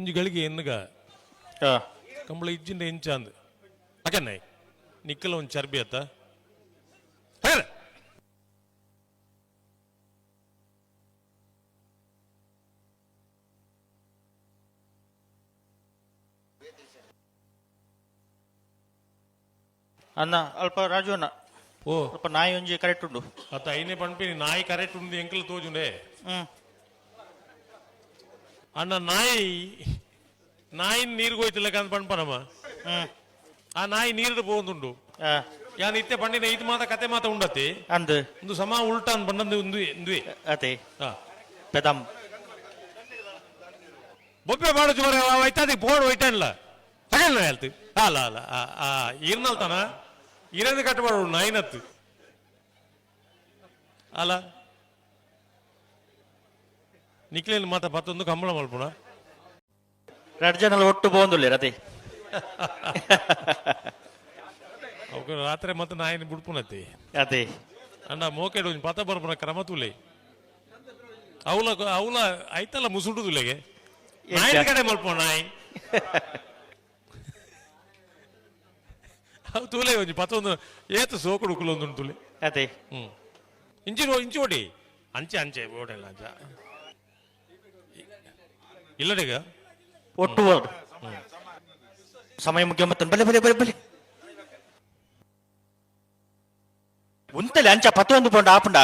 ಒಂಜಿ ಗಳಿಗೆ ಎನ್ನುಗ ಆ, ಕಂಬಳ ಇಜ್ಜಿಂದ ಎಂಚಾಂದ್ ಅಕನ್ನೈ ನಿಕ್ಕಲ ಒಂದು ಚರ್ಬಿ ಅತ್ತ ಹಾಗಾದ್ರೆ ಅನ್ನ ಅಲ್ಪ ರಾಜು ಅನ್ನ ಓ ಸ್ವಲ್ಪ ನಾಯಿ ಒಂಜಿ ಕರೆಕ್ಟ್ ಉಂಡು ಅತ್ತ ಐನೇ ಪಂಪಿನಿ ನಾಯಿ ಕರೆಕ್ಟ್ ಉಂಡು ಎಂಕಲ್ ತೋಜುಂಡೆ ಹ್ಮ್ ಅಣ್ಣ ನಾಯಿ ನಾಯಿ ನೀರು ಹೋಯ್ತಿಲ್ಲ ಅಂತ ಪಂಪನಮ್ಮ ಆ ನಾಯಿ ನೀರು ಪೋಂದುಂಡು ಆ, ಯಾನ್ ಇತ್ತೆ ಪಂಡಿನ ಐದು ಮಾತ ಕತೆ ಮಾತ ಉಂಡತಿ? ಅಂದ್. ಒಂದು ಸಮ ಉಲ್ಟ ಅಂತ ಬಂದಂದು ಒಂದು ಒಂದು ಅತೆ. ಪೆದಂ. ಬೊಬ್ಬೆ ಮಾಡು ಜೋರ ಒಯ್ತಾದಿ ಬೋರ್ಡ್ ಒಯ್ತಾನಿಲ್ಲ ತಗಲ್ಲ ಹೇಳ್ತಿ. ಅಲ್ಲ ಅಲ್ಲ ಇರ್ನಲ್ತಾನ ಇರಂದು ಕಟ್ಟಬಾರ್ದು ನಾಯಿನತ್ತು. ಅಲ್ಲ ನಿಕ್ಲೇನು ಮಾತ ಬತ್ತೊಂದು ಕಂಬಳ ಮಲ್ಪುಣ. ಎರಡು ಜನ ಒಟ್ಟು ಬೋಂದುಲ್ಲೆ ರತಿ. ಅವಕ್ಕೆ ರಾತ್ರಿ ಮತ್ತೆ ನಾಯಿನ ಬಿಡ್ಪುಣತಿ ಅತಿ ಅಣ್ಣ ಮೋಕೆಡು ಪತ ಬರ್ಬನ ಕ್ರಮ ತುಲೆ. ಅವಲ ಅವಲ ಐತಲ್ಲ ಮುಸುಡು ತುಲೆಗೆ ನಾಯಿನ ಕಡೆ ಮಲ್ಪ ನಾಯಿ? ಅವು ತೂಲೆ ಒಂಜಿ ಪತ್ತೊಂದು ಏತು ಸೋಕುಡು ಕುಲೊಂದು ತುಲೆ. ಅತಿ ಹ್ಮ್. ಇಂಚಿ ಇಂಚಿ ಓಡಿ? ಅಂಚೆ ಅಂಚೆ ಓಡೆಲ್ಲ ಅಂಚ. ಇಲ್ಲಡಿಗ ఒట్టువాడు సమయం ముఖ్యమంత్రి బలే బలే బలే బలే ఉంతలే అంచా పత్తు ఎందుకు ఆపండా